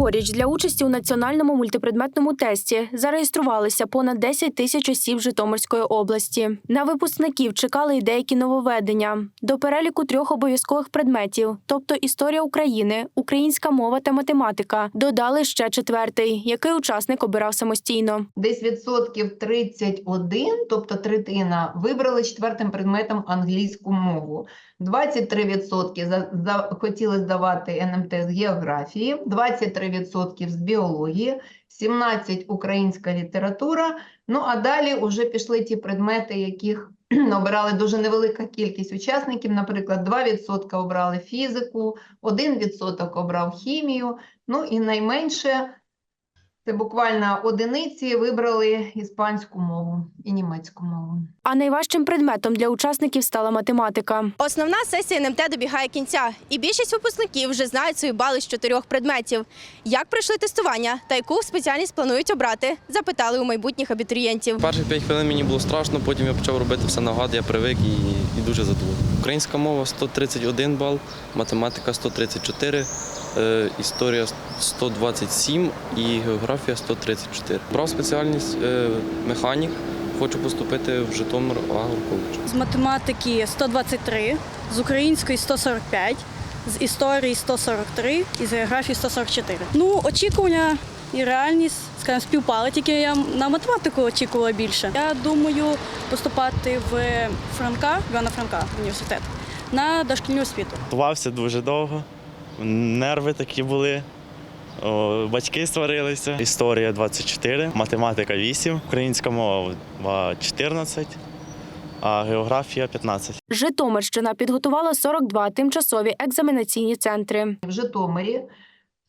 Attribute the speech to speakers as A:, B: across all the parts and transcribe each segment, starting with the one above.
A: Цьогоріч для участі у національному мультипредметному тесті зареєструвалися понад 10 тисяч осіб Житомирської області. На випускників чекали й деякі нововведення. До переліку трьох обов'язкових предметів, тобто історія України, українська мова та математика, додали ще четвертий, який учасник обирав самостійно.
B: Десь відсотків 31, тобто третина, вибрали четвертим предметом англійську мову. 23% за, за, хотіли здавати НМТ з географії, 23% з біології, 17% українська література. Ну а далі вже пішли ті предмети, яких обирали дуже невелика кількість учасників. Наприклад, 2% обрали фізику, 1% обрав хімію. Ну і найменше це буквально одиниці вибрали іспанську мову і німецьку мову.
A: А найважчим предметом для учасників стала математика.
C: Основна сесія НМТ добігає кінця, і більшість випускників вже знають свої бали з чотирьох предметів. Як пройшли тестування та яку спеціальність планують обрати, запитали у майбутніх абітурієнтів.
D: Перших 5 хвилин мені було страшно, потім я почав робити все нагад, я привик і, і дуже задоволений. Українська мова 131 бал, математика 134, е, історія 127 і географія 134. Брав спеціальність е, механік, хочу поступити в Житомир агроколедж.
E: З математики 123, з української 145, з історії 143 і з географії 144. Ну, очікування і реальність, скажімо, співпали, тільки я на математику очікувала більше. Я думаю поступати в Франка, Івана Франка університет на дошкільну освіту.
F: Готувався дуже довго, нерви такі були. О, батьки сварилися. Історія 24, математика 8, українська мова 14, а географія 15.
A: Житомирщина підготувала 42 тимчасові екзаменаційні центри.
B: В Житомирі,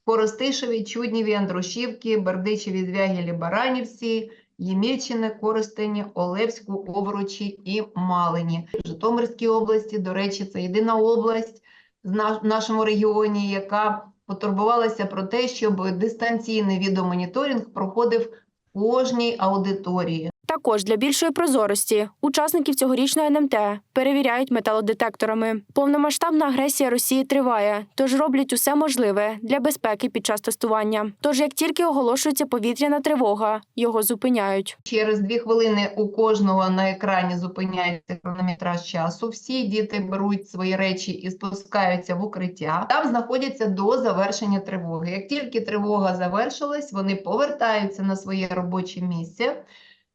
B: Коростишеві, Чудніві, Андрушівки, Бердичеві, Звягілі, Баранівці, Ємільчине, Коростені, Олевську, Овручі і Малині. В Житомирській області, до речі, це єдина область в наш- нашому регіоні, яка потурбувалася про те, щоб дистанційний відеомоніторинг проходив в кожній аудиторії.
A: Також для більшої прозорості учасників цьогорічної НМТ перевіряють металодетекторами. Повномасштабна агресія Росії триває, тож роблять усе можливе для безпеки під час тестування. Тож, як тільки оголошується повітряна тривога, його зупиняють.
B: Через дві хвилини у кожного на екрані зупиняється хронометраж часу. Всі діти беруть свої речі і спускаються в укриття. Там знаходяться до завершення тривоги. Як тільки тривога завершилась, вони повертаються на своє робоче місце.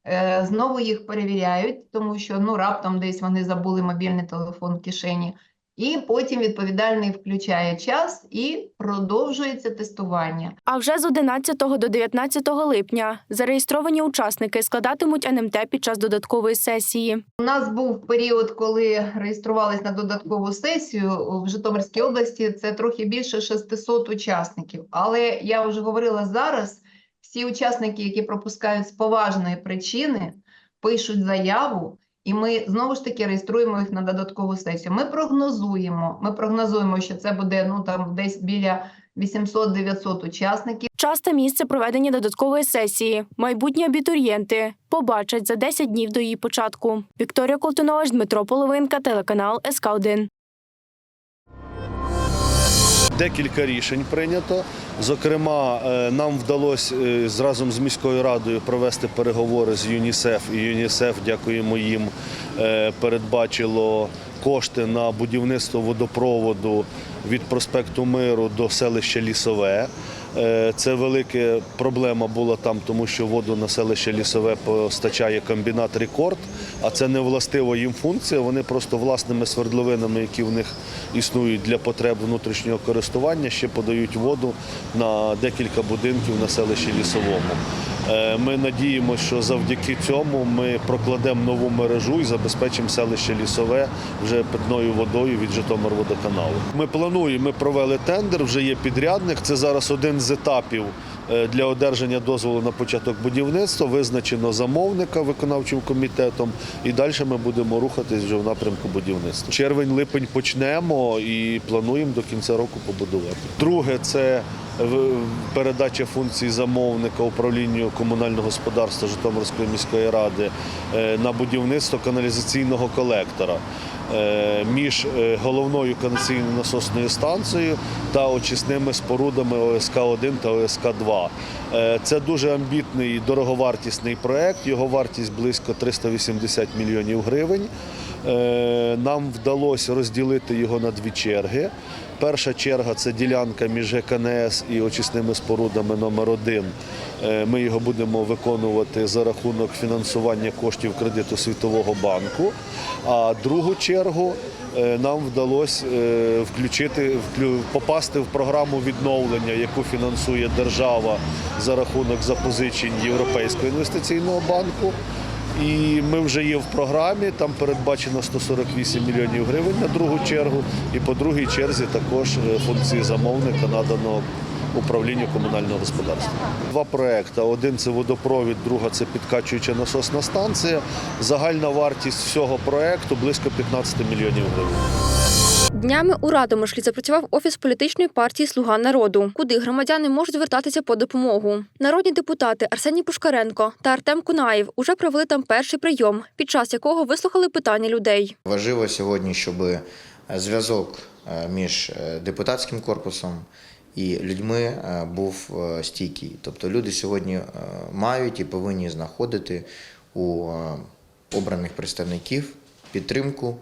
B: Е, Знову їх перевіряють, тому що ну раптом десь вони забули мобільний телефон в кишені. І потім відповідальний включає час і продовжується тестування.
A: А вже з 11 до 19 липня зареєстровані учасники складатимуть НМТ під час додаткової сесії.
B: У нас був період, коли реєструвались на додаткову сесію в Житомирській області. Це трохи більше 600 учасників. Але я вже говорила зараз. Всі учасники, які пропускають з поважної причини, пишуть заяву, і ми знову ж таки реєструємо їх на додаткову сесію. Ми прогнозуємо. Ми прогнозуємо, що це буде ну там десь біля 800-900 учасників.
A: Час та місце проведення додаткової сесії. Майбутні абітурієнти побачать за 10 днів до її початку. Вікторія Колтунович, Дмитро Половинка, телеканал СК 1
G: Декілька рішень прийнято. Зокрема, е, нам вдалося е, разом з міською радою провести переговори з ЮНІСЕФ. І ЮНІСЕФ, дякуємо їм, е, передбачило кошти на будівництво водопроводу від проспекту Миру до селища Лісове. Е, Це велика проблема була там, тому що воду на селище Лісове постачає комбінат Рекорд, а це не властива їм функція. Вони просто власними свердловинами, які в них існують для потреб внутрішнього користування, ще подають воду на декілька будинків на селищі Лісовому. Е, Ми надіємося, що завдяки цьому ми прокладемо нову мережу і забезпечимо селище Лісове вже питною водою від Житомирводоканалу. Ми плануємо, ми провели тендер, вже є підрядник. Це зараз один з етапів для одержання дозволу на початок будівництва. Визначено замовника виконавчим комітетом, і далі ми будемо рухатись вже в напрямку будівництва. Червень-липень почнемо і плануємо до кінця року побудувати. Друге це передача функцій замовника управлінню комунального господарства Житомирської міської ради е, на будівництво каналізаційного колектора. Е, між е, головною каналізаційною насосною станцією та очисними спорудами ОСК-1 та ОСК-2. Е, Це дуже амбітний і дороговартісний проект. Його вартість близько 380 мільйонів гривень. Нам вдалося розділити його на дві черги. Перша черга це ділянка між ГКНС і очисними спорудами номер 1 Ми його будемо виконувати за рахунок фінансування коштів кредиту Світового банку. А другу чергу е, нам вдалося е, включити, вклю- попасти в програму відновлення, яку фінансує держава за рахунок запозичень Європейського інвестиційного банку. І ми вже є в програмі, там передбачено 148 мільйонів гривень на другу чергу. І по другій черзі також е, функції замовника надано управлінню комунального господарства. Два проекти: один це водопровід, друга це підкачуюча насосна станція. Загальна вартість всього проекту близько 15 мільйонів гривень.
H: Днями у Радомишлі запрацював офіс політичної партії Слуга народу, куди громадяни можуть звертатися по допомогу. Народні депутати Арсеній Пушкаренко та Артем Кунаєв уже провели там перший прийом, під час якого вислухали питання людей.
I: Важливо сьогодні, щоб е, зв'язок е, між е, депутатським корпусом і людьми був стійкий. Тобто люди сьогодні мають і повинні знаходити у обраних представників підтримку,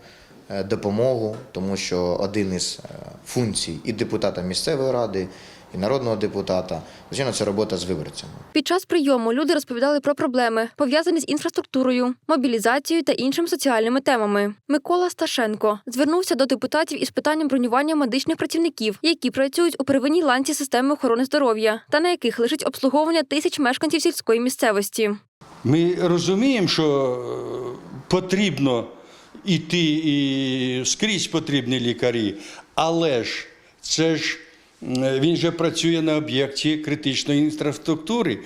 I: допомогу, тому що один із е, функцій і депутата місцевої ради, і народного депутата, звичайно, це робота з виборцями.
H: Під час прийому люди розповідали про проблеми, пов'язані з інфраструктурою, мобілізацією та іншими соціальними темами. Микола Сташенко звернувся до депутатів із питанням бронювання медичних працівників, які працюють у первинній ланці системи охорони здоров'я, та на яких лежить обслуговування тисяч мешканців сільської місцевості.
J: Ми розуміємо, що е, потрібно іти і скрізь потрібні лікарі, але ж це ж він же працює на об'єкті критичної інфраструктури.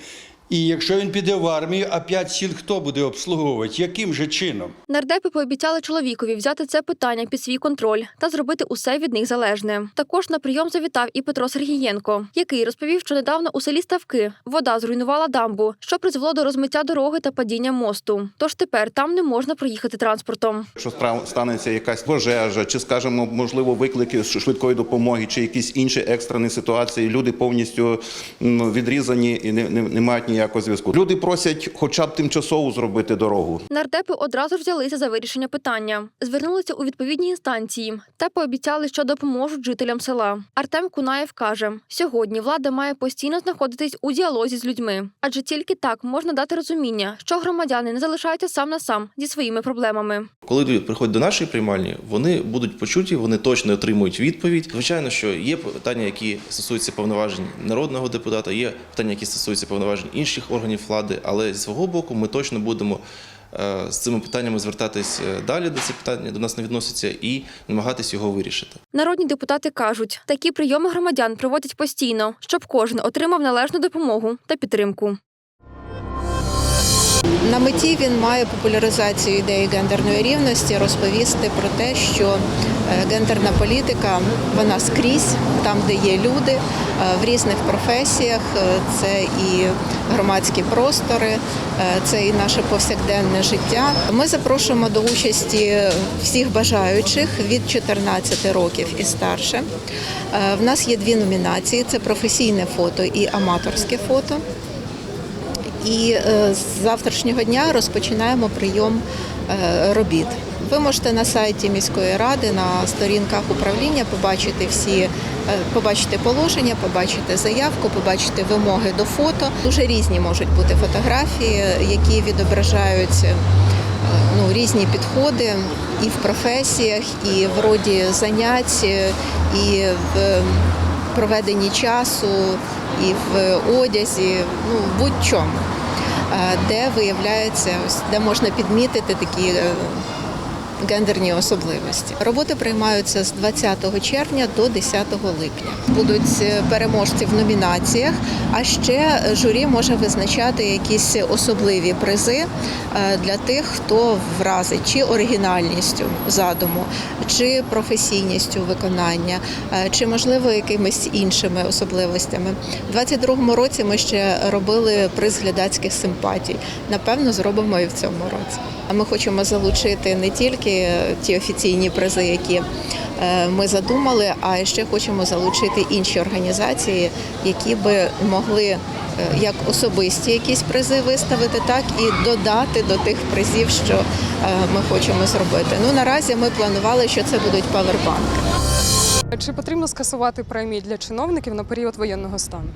J: І якщо він піде в армію, а п'ять сіл хто буде обслуговувати? Яким же чином?
H: Нардепи пообіцяли чоловікові взяти це питання під свій контроль та зробити усе від них залежне. Також на прийом завітав і Петро Сергієнко, який розповів, що недавно у селі Ставки вода зруйнувала дамбу, що призвело до розмиття дороги та падіння мосту. Тож тепер там не можна проїхати транспортом.
K: Стра- станеться якась пожежа, чи скажімо, можливо, виклики швидкої допомоги, чи якісь інші екстрені ситуації, люди повністю відрізані і не, не, не мають ніякого зв'язку. Люди просять, хоча б тимчасово зробити дорогу.
H: Нардепи одразу ж взялися за вирішення питання, звернулися у відповідні інстанції та пообіцяли, що допоможуть жителям села. Артем Кунаєв каже: сьогодні влада має постійно знаходитись у діалозі з людьми, адже тільки так можна дати розуміння, що громадяни не залишаються сам на сам зі своїми проблемами.
L: Коли люди приходять до нашої приймальні, вони будуть почуті, вони точно отримують відповідь. Звичайно, що є питання, які стосуються повноважень народного депутата, є питання, які стосуються повноважень інших органів влади. Але зі свого боку, ми точно будемо е, з цими питаннями звертатись е, далі, де ці питання до нас не відносяться, і намагатись його вирішити.
H: Народні депутати кажуть, такі прийоми громадян проводять постійно, щоб кожен отримав належну допомогу та підтримку.
M: На меті він має популяризацію ідеї гендерної рівності, розповісти про те, що гендерна політика вона скрізь, там, де є люди, е, в різних професіях. Е, Це і громадські простори, е, це і наше повсякденне життя. Ми запрошуємо до участі всіх бажаючих від 14 років і старше. Е, В нас є дві номінації: це професійне фото і аматорське фото. І е, з завтрашнього дня розпочинаємо прийом е, робіт. Ви можете на сайті міської ради на сторінках управління побачити всі, е, побачити положення, побачити заявку, побачити вимоги до фото. Дуже різні можуть бути фотографії, які відображають ну, різні підходи і в професіях, і в роді занять, і в проведенні часу, і в одязі, ну будь-чому, де виявляється, ось де можна підмітити такі е, гендерні особливості. Роботи приймаються з 20 червня до 10 липня. Будуть е, переможці в номінаціях, а ще журі може визначати якісь особливі призи е, для тих, хто вразить чи оригінальністю задуму, чи професійністю виконання, е, чи можливо якимись іншими особливостями. У 22-му році ми ще робили приз глядацьких симпатій. Напевно, зробимо і в цьому році. А Ми хочемо залучити не тільки ті офіційні призи, які е, ми задумали, а ще хочемо залучити інші організації, які би могли е, як особисті якісь призи виставити, так і додати до тих призів, що е, ми хочемо зробити. Ну наразі ми планували, що це будуть павербанки.
N: Чи потрібно скасувати премії для чиновників на період воєнного стану?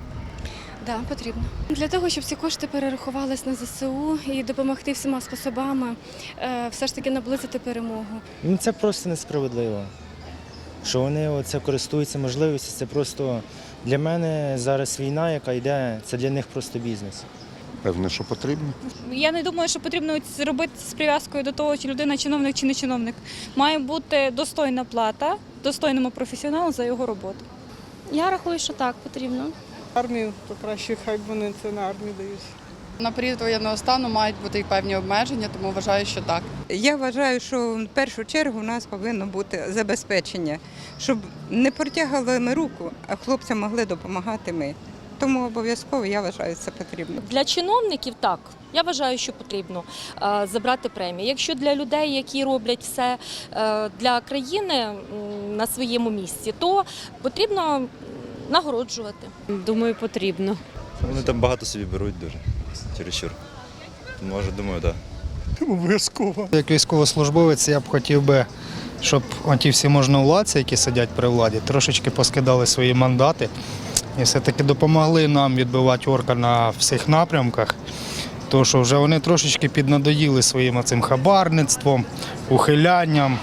O: Так, потрібно. Для того, щоб ці кошти перерахувались на ЗСУ і допомогти всіма способами, е, все ж таки наблизити перемогу.
P: Ну це просто несправедливо. Що вони оце користуються можливістю, це просто для мене зараз війна, яка йде, це для них просто бізнес.
G: Певне, що потрібно.
E: Я не думаю, що потрібно робити з прив'язкою до того, чи людина чиновник чи не чиновник. Має бути достойна плата достойному професіоналу за його роботу.
O: Я рахую, що так потрібно.
N: Армію, то краще хай вони це на армію дають.
E: На період воєнного стану мають бути і певні обмеження, тому вважаю, що так.
Q: Я вважаю, що в першу чергу у нас повинно бути забезпечення, щоб не протягали ми руку, а хлопцям могли допомагати ми. Тому обов'язково я вважаю, це потрібно.
O: Для чиновників так. Я вважаю, що потрібно е, забрати премії. Якщо для людей, які роблять все е, для країни на своєму місці, то потрібно нагороджувати.
E: Думаю, потрібно.
P: Вони там багато собі беруть дуже чересчур. Може, думаю, так.
J: Обов'язково.
R: Як військовослужбовець я б хотів би, щоб ті всі можновладці, які сидять при владі, трошечки поскидали свої мандати і все-таки допомогли нам відбивати орка на всіх напрямках. Тому що вже вони трошечки піднадоїли своїм цим хабарництвом, ухилянням,